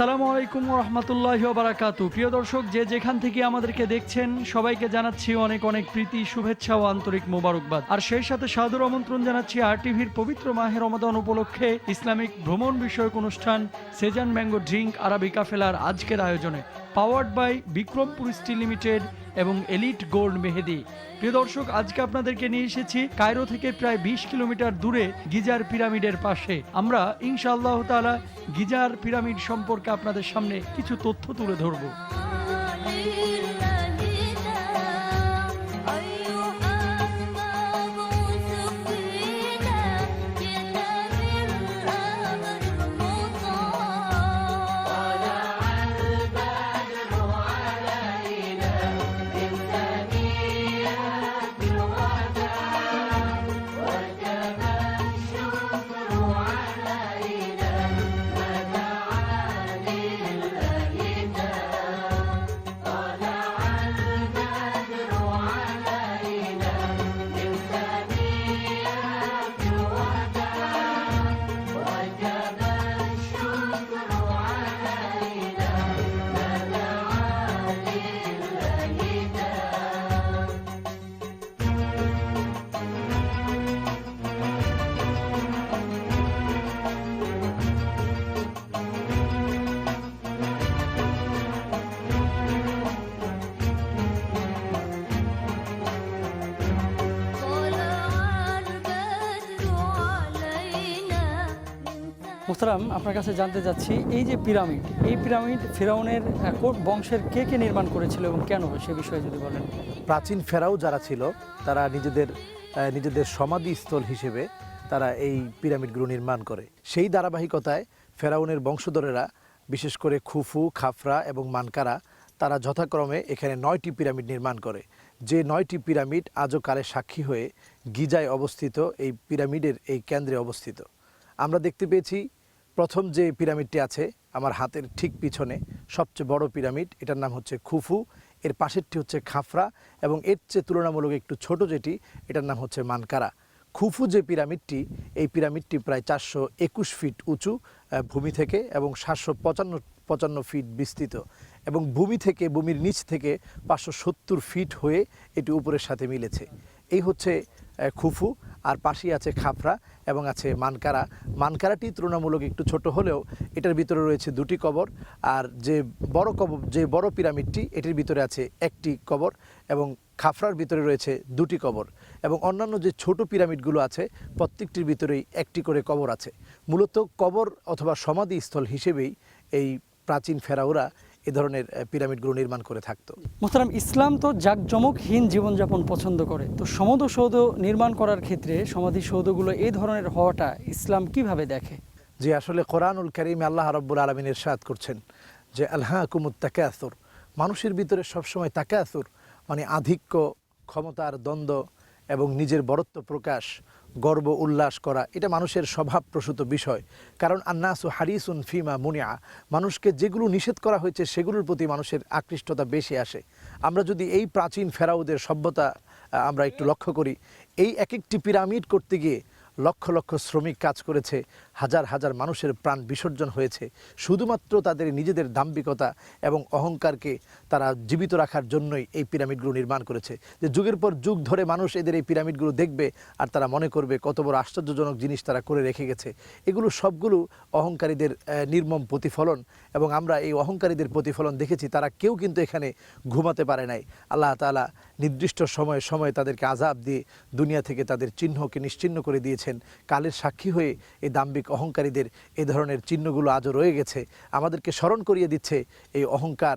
আসসালামু আলাইকুম রহমতুল্লাহ বারাকাতু প্রিয় দর্শক, যে যেখান থেকে আমাদেরকে দেখছেন, সবাইকে জানাচ্ছি অনেক অনেক প্রীতি, শুভেচ্ছা ও আন্তরিক মোবারকবাদ। আর সেই সাথে সাদর আমন্ত্রণ জানাচ্ছি আর টিভির পবিত্র মাহের রমাদান উপলক্ষে ইসলামিক ভ্রমণ বিষয়ক অনুষ্ঠান, সেজান ম্যাঙ্গো ড্রিঙ্ক, আরাবিকা ফেলার আজকের আয়োজনে। Powered by Bikrampur steel limited এবং এলিট গোল্ড মেহেদি। প্রিয় দর্শক, আজকে আপনাদেরকে নিয়ে এসেছি কায়রো থেকে প্রায় বিশ কিলোমিটার দূরে গিজার পিরামিডের পাশে। আমরা ইনশাআল্লাহ তালা গিজার পিরামিড সম্পর্কে আপনাদের সামনে কিছু তথ্য তুলে ধরবো। মোহতারাম, আপনার কাছে জানতে চাচ্ছি, এই যে পিরামিড, এই পিরামিড ফেরাউনের কোন বংশের কে কে নির্মাণ করেছিল এবং কেন, সে বিষয়ে যদি বলেন। প্রাচীন ফেরাও যারা ছিল, তারা নিজেদের নিজেদের সমাধিস্থল হিসেবে তারা এই পিরামিডগুলো নির্মাণ করে। সেই ধারাবাহিকতায় ফেরাউনের বংশধরেরা, বিশেষ করে খুফু, খাফরা এবং মানকারা, তারা যথাক্রমে এখানে নয়টি পিরামিড নির্মাণ করে। যে নয়টি পিরামিড আজও কালে সাক্ষী হয়ে গিজায় অবস্থিত, এই পিরামিডের এই কেন্দ্রে অবস্থিত। আমরা দেখতে পেয়েছি প্রথম যে পিরামিডটি আছে, আমার হাতের ঠিক পিছনে সবচেয়ে বড় পিরামিড, এটার নাম হচ্ছে খুফু, এর পাশেরটি হচ্ছে খাফরা, এবং এর চেয়ে তুলনামূলক একটু ছোট যেটি, এটার নাম হচ্ছে মানকারা। খুফু যে পিরামিডটি, এই পিরামিডটি প্রায় চারশো একুশ ফিট উঁচু ভূমি থেকে, এবং সাতশো পঁচান্ন পঁচান্ন ফিট বিস্তৃত, এবং ভূমি থেকে, ভূমির নিচ থেকে পাঁচশো সত্তর ফিট হয়ে এটি উপরের সাথে মিলেছে। এই হচ্ছে খুফু। আর পাশেই আছে খাফরা এবং আছে মানকারা। মানকারাটি তুলনামূলক একটু ছোট হলেও এটার ভিতরে রয়েছে দুটি কবর আর যে বড় কবর যে বড় পিরামিডটি, এটির ভিতরে আছে একটি কবর এবং খাফরার ভিতরে রয়েছে দুটি কবর এবং অন্যান্য যে ছোট পিরামিডগুলো আছে, প্রত্যেকটির ভিতরেই একটি করে কবর আছে। মূলত কবর অথবা সমাধিস্থল হিসেবেই এই প্রাচীন ফেরাওরা এ ধরনের পিরামিডগুলো নির্মাণ করে থাকতো। মোহতারাম ইসলাম তো জাঁকজমকহীন জীবনযাপন পছন্দ করে। তো সমাধিসৌধ নির্মাণ করার ক্ষেত্রে সমাধিসৌধগুলো এই ধরনের হওয়াটা ইসলাম কীভাবে দেখে? যে আসলে কোরআনুল করিমে আল্লাহ রব্বুল আলমিন ইরশাদ করছেন যে আল্লাহ কুমুত তাকাসুর। মানুষের ভিতরে সবসময় তাকাসুর মানে আধিক্য ক্ষমতার দ্বন্দ্ব এবং নিজের বরত্ব প্রকাশ গর্ব উল্লাস করা, এটা মানুষের স্বভাব প্রসূত বিষয়। কারণ আন্নাসু হারিসুন ফিমা মুনিয়া, মানুষকে যেগুলো নিষেধ করা হয়েছে, সেগুলোর প্রতি মানুষের আকৃষ্টতা বেশি আসে। আমরা যদি এই প্রাচীন ফেরাউদের সভ্যতা আমরা একটু লক্ষ্য করি, এই এক একটি পিরামিড করতে গিয়ে লক্ষ লক্ষ শ্রমিক কাজ করেছে। হাজার হাজার মানুষের প্রাণ বিসর্জন হয়েছে। শুধুমাত্র তাদের নিজেদের দাম্ভিকতা এবং অহংকারকে তারা জীবিত রাখার জন্যই এই পিরামিডগুলো নির্মাণ করেছে। যে যুগের পর যুগ ধরে মানুষ এদের এই পিরামিডগুলো দেখবে আর তারা মনে করবে কত বড় আশ্চর্যজনক জিনিস তারা করে রেখে গেছে। এগুলো সবগুলো অহংকারীদের নির্মম প্রতিফলন এবং আমরা এই অহংকারীদের প্রতিফলন দেখেছি। তারা কেউ কিন্তু এখানে ঘুমাতে পারে নাই। আল্লাহ তাআলা নির্দিষ্ট সময়ে সময়ে তাদেরকে আজাব দিয়ে দুনিয়া থেকে তাদের চিহ্নকে নিশ্চিহ্ন করে দিয়েছেন। কালের সাক্ষী হয়ে এই দাম্ভিক অহংকারীদের এ ধরনের চিহ্নগুলো আজও রয়ে গেছে। আমাদেরকে স্মরণ করিয়ে দিচ্ছে এই অহংকার।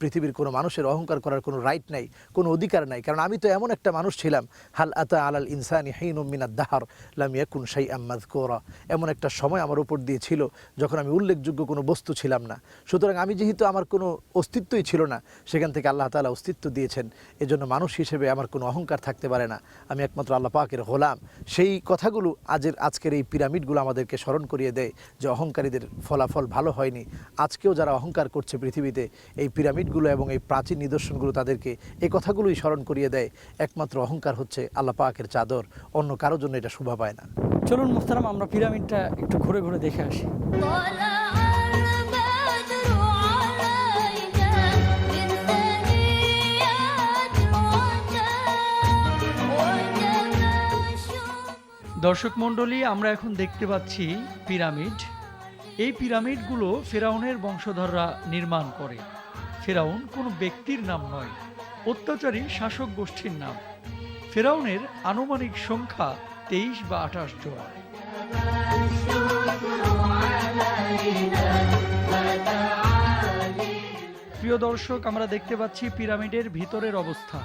পৃথিবীর কোনো মানুষের অহংকার করার কোনো রাইট নাই, কোনো অধিকার নাই। কারণ আমি তো এমন একটা মানুষ ছিলাম, হাল আতা আলাল ইনসানি হাইন মিনাদ দাহার, লাম ইয়াকুন শাই আম্মাদ কোরা এমন একটা সময় আমার উপর দিয়ে ছিল যখন আমি উল্লেখযোগ্য কোনো বস্তু ছিলাম না। সুতরাং আমি যেহেতু আমার কোনো অস্তিত্বই ছিল না, সেখান থেকে আল্লাহ তালা অস্তিত্ব দিয়েছেন। এজন্য মানুষ হিসেবে আমার কোনো অহংকার থাকতে পারে না। আমি একমাত্র আল্লাহ পাকের হলাম সেই কথাগুলো আজের আজকের এই পিরামিডগুলো আমাদেরকে স্মরণ করিয়ে দেয় যে অহংকারীদের ফলাফল ভালো হয়নি। আজকেও যারা অহংকার করছে পৃথিবীতে, এই পিরামিডগুলো এবং এই প্রাচীন নিদর্শনগুলো তাদেরকে এই কথাগুলোই স্মরণ করিয়ে দেয়। একমাত্র অহংকার হচ্ছে আল্লাহ পাকের চাদর অন্য কারও জন্য এটা শোভা পায় না। চলুন মুস্তারাম আমরা পিরামিডটা একটু ঘুরে ঘুরে দেখে আসি। দর্শক মণ্ডলী আমরা এখন দেখতে পাচ্ছি পিরামিড। এই পিরামিডগুলো ফেরাউনের বংশধররা নির্মাণ করে। ফেরাউন কোনো ব্যক্তির নাম নয়, অত্যাচারী শাসক গোষ্ঠীর নাম। ফেরাউনের আনুমানিক সংখ্যা তেইশ বা আঠাশ জোড়া প্রিয় দর্শক, আমরা দেখতে পাচ্ছি পিরামিডের ভিতরের অবস্থা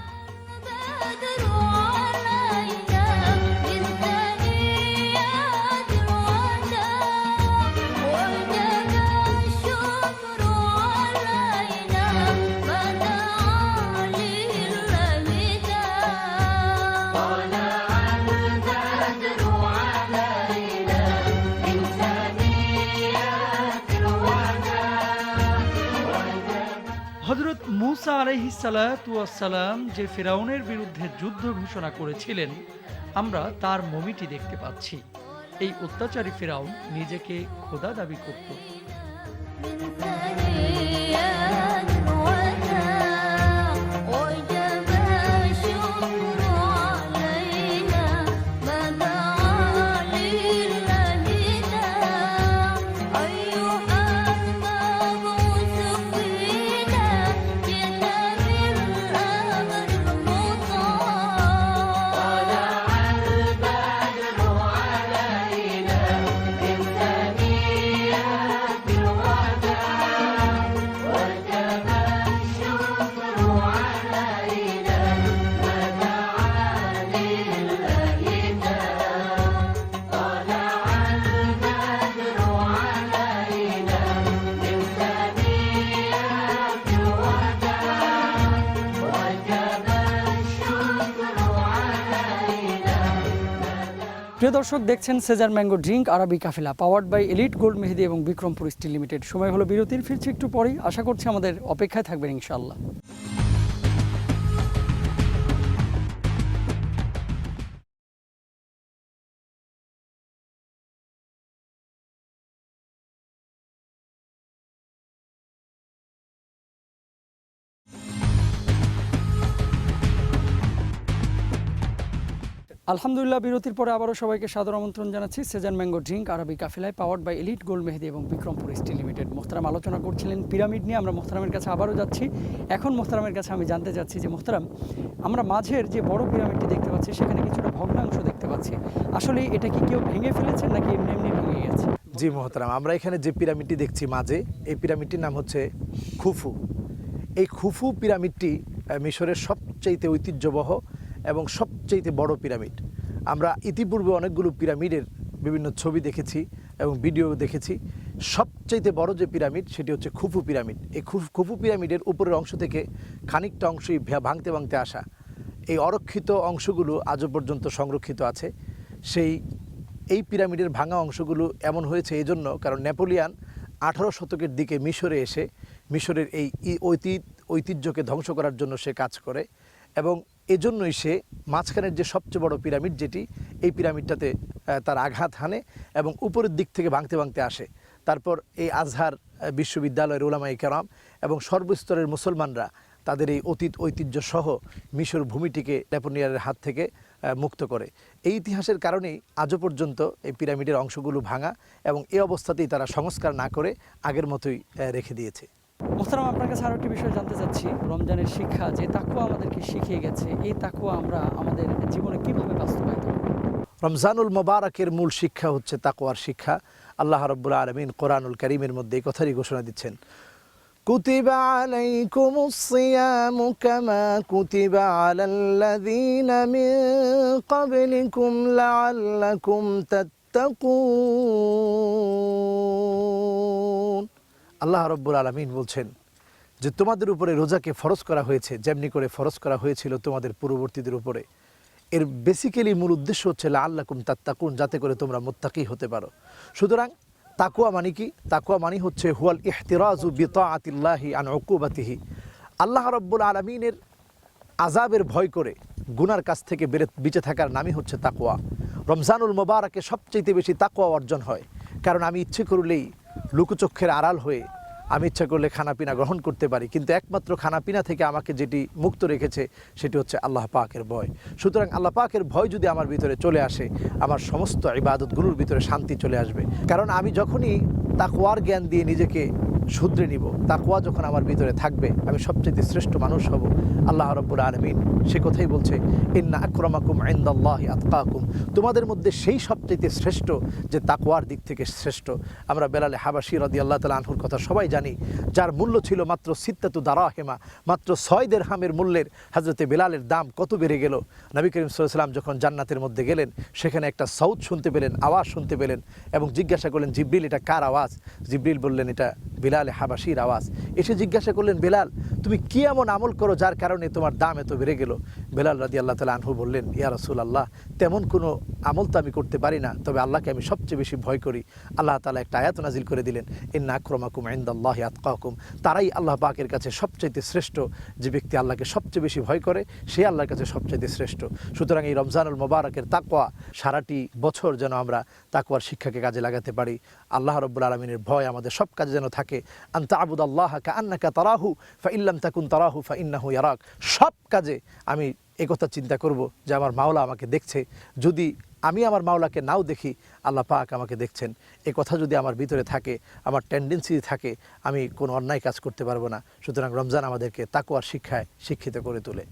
মুসা সালাম যে ফেরাউনের বিরুদ্ধে যুদ্ধ ঘোষণা করেছিলেন, আমরা তার মমিটি দেখতে পাচ্ছি। এই অত্যাচারী ফেরাউন নিজেকে খোদা দাবি করত। দর্শক দেখছেন সেজার ম্যাঙ্গো ড্রিঙ্ক আরবি Kafila powered by elite gold Mehedi এবং বিক্রমপুর স্টিল লিমিটেড সময় হলো বিরতির, ফিরছে একটু পরেই। আশা করছি আমাদের অপেক্ষায় থাকবেন ইনশাআল্লাহ। আলহামদুলিল্লাহ, বিরতির পরে আবারও সবাইকে সাদর আমন্ত্রণ জানাচ্ছি। সেজান ম্যাঙ্গো ড্রিঙ্ক আরবি কাফেলায় powered by elite gold Mehedi এবং বিক্রমপুর স্টিল লিমিটেড মোহতারাম আলোচনা করছিলেন পিরামিড নিয়ে, আমরা মোহতারামের কাছে আবারও যাচ্ছি। এখন মোহতারামের কাছে আমি জানতে চাচ্ছি যে, মোহতারাম, আমরা মাঝের যে বড় পিরামিডটি দেখতে পাচ্ছি, সেখানে কিছুটা ভগ্নাংশ দেখতে পাচ্ছি। আসলে এটা কি কেউ ভেঙে ফেলেছেন নাকি এমনি এমনি ভেঙে গেছে? জি, মোহতারাম, আমরা এখানে যে পিরামিডটি দেখছি মাঝে, এই পিরামিডটির নাম হচ্ছে খুফু। এই খুফু পিরামিডটি মিশরের সবচাইতে ঐতিহ্যবহ এবং সবচাইতে বড় পিরামিড। আমরা ইতিপূর্বে অনেকগুলো পিরামিডের বিভিন্ন ছবি দেখেছি এবং ভিডিও দেখেছি। সবচাইতে বড় যে পিরামিড, সেটি হচ্ছে খুফু পিরামিড। এই খুফ, খুফু পিরামিডের উপরের অংশ থেকে খানিকটা অংশই ভাঙতে ভাঙতে আসা। এই অরক্ষিত অংশগুলো আজও পর্যন্ত সংরক্ষিত আছে। সেই, এই পিরামিডের ভাঙা অংশগুলো এমন হয়েছে এই জন্য কারণ নেপোলিয়ান আঠারো শতকের দিকে মিশরে এসে, মিশরের এই ঐতি ঐতিহ্যকে ধ্বংস করার জন্য সে কাজ করে এবং এজন্যই সে মাঝখানের যে সবচেয়ে বড় পিরামিড যেটি, এই পিরামিডটাতে তার আঘাত হানে এবং উপরের দিক থেকে ভাঙতে ভাঙতে আসে। তারপর এই আজহার বিশ্ববিদ্যালয়ের ওলামাই কেরাম এবং সর্বস্তরের মুসলমানরা তাদের এই অতীত ঐতিহ্য সহ মিশর ভূমিটিকে নেপোলিয়ানের হাত থেকে মুক্ত করে। এই ইতিহাসের কারণেই আজও পর্যন্ত এই পিরামিডের অংশগুলো ভাঙা এবং এ অবস্থাতেই তারা সংস্কার না করে আগের মতোই রেখে দিয়েছে। মোহতারাম আপনার কাছে আরও একটি বিষয় জানতে চাচ্ছি রমজানের শিক্ষা যে তাকুয়া আমাদেরকে শিখিয়ে গেছে এই তাকুয়া আমরা আমাদের জীবনে কিভাবে বাস্তবায়িত করব? রমজানুল মোবারকের মূল শিক্ষা হচ্ছে তাকওয়ার শিক্ষা আল্লাহ রব্বুল আলমিন কোরআনুল করিমের মধ্যে এই কথারই ঘোষণা দিচ্ছেন كتب عليكم الصيام كما كتب على الذين من قبلكم لعلكم تتقون আল্লাহ রব্বুল আলমিন বলছেন যে তোমাদের উপরে রোজাকে ফরজ করা হয়েছে, যেমনি করে ফরজ করা হয়েছিল তোমাদের পূর্ববর্তীদের উপরে। এর বেসিক্যালি মূল উদ্দেশ্য হচ্ছে আল্লাকুম তাত্তাকুন, যাতে করে তোমরা মোত্তাকি হতে পারো। সুতরাং তাকুয়া মানে কি? তাকুয়া মানে হচ্ছে, হুয়াল ইহতিরাজু বিতাআতিল্লাহি আন উকুবাতিহি। আল্লাহ রব্বুল আলমিনের আজাবের ভয় করে গুনার কাছ থেকে বেড়ে বেঁচে থাকার নামই হচ্ছে তাকুয়া। রমজানুল মোবারকে সবচেয়ে বেশি তাকুয়া অর্জন হয়। কারণ আমি ইচ্ছে করলেই লুকুচক্ষের আড়াল হয়ে আমি ইচ্ছা করলে খানাপিনা গ্রহণ করতে পারি, কিন্তু একমাত্র খানাপিনা থেকে আমাকে যেটি মুক্ত রেখেছে সেটি হচ্ছে আল্লাহ পাকের ভয়। সুতরাং আল্লাহ পাকের ভয় যদি আমার ভিতরে চলে আসে, আমার সমস্ত ইবাদতগুলোর ভিতরে শান্তি চলে আসবে। কারণ আমি যখনই তাকওয়ার জ্ঞান দিয়ে নিজেকে শুধরে নিব। তাকওয়া যখন আমার ভিতরে থাকবে, আমি সবচেয়ে শ্রেষ্ঠ মানুষ হব। আল্লাহ রব্বুল আলমিন সে কথাই বলছে, ইন্না আক্রমাকুম আইন্দাল্লাহ আতকাকুম। তোমাদের মধ্যে সেই সবচেয়ে শ্রেষ্ঠ যে তাকওয়ার দিক থেকে শ্রেষ্ঠ। আমরা বেলালে হাবাসি রদি আল্লাহ তালা আনহুর কথা সবাই জানি, যার মূল্য ছিল মাত্র সিত্তাতু দারা হেমা মাত্র ছয় দের হামের মূল্যের হাজরতে বেলালের দাম কত বেড়ে গেল। নবী করিম সাল্লাম যখন জান্নাতের মধ্যে গেলেন, সেখানে একটা সাউথ শুনতে পেলেন, আওয়াজ শুনতে পেলেন এবং জিজ্ঞাসা করলেন, জিব্রিল, এটা কার আওয়াজ? জিব্রিল বললেন, এটা বেলাল হাবাসির আওয়াজ। এসে জিজ্ঞাসা করলেন, বেলাল, তুমি কি এমন আমল করো যার কারণে তোমার দাম এত বেড়ে গেল? বেলাল রাদি আল্লাহ তালা আনহু বললেন, ইয়া রসুল আল্লাহ তেমন কোনো আমল তো আমি করতে পারি না, তবে আল্লাহকে আমি সবচেয়ে বেশি ভয় করি। আল্লাহ তালা একটা আয়াত নাজিল করে দিলেন, ইন্না আক্রমাকুম আইন্দাল্লাহ আতকাকুম। তারাই আল্লাহ পাকের কাছে সবচাইতে শ্রেষ্ঠ, যে ব্যক্তি আল্লাহকে সবচেয়ে বেশি ভয় করে, সে আল্লাহর কাছে সবচাইতে শ্রেষ্ঠ। সুতরাং এই রমজানুল মোবারকের তাকওয়া, সারাটি বছর যেন আমরা তাকওয়ার শিক্ষাকে কাজে লাগাতে পারি। আল্লাহ রব্বুল আলমিনের ভয় আমাদের সব কাজে যেন থাকে আন্তা আবুদ আল্লাহ কা তারাহু ফা ইল্লাম তাকুন তারাহু ফা ইন্নাহু ইয়ারাক। সব কাজে আমি একথা চিন্তা করব যে আমার মাওলা আমাকে দেখছে। যদি আমি আমার মাওলাকে নাও দেখি, আল্লাহ পাক আমাকে দেখছেন। এ কথা যদি আমার ভিতরে থাকে, আমার টেন্ডেন্সি থাকে, আমি কোনো অন্যায় কাজ করতে পারব না। সুতরাং রমজান আমাদেরকে তাকুয়ার শিক্ষায় শিক্ষিত করে তোলে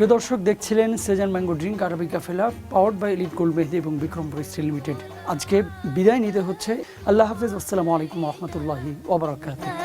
প্রিয় দর্শক দেখছিলেন সেজান ম্যাঙ্গো ড্রিঙ্ক আরবি ফেলা powered by elite gold Mehedi এবং বিক্রমপুর স্টিল লিমিটেড আজকে বিদায় নিতে হচ্ছে। আল্লাহ হাফিজ। আসসালামু আলাইকুম রহমতুল্লাহি ওবরাকাতু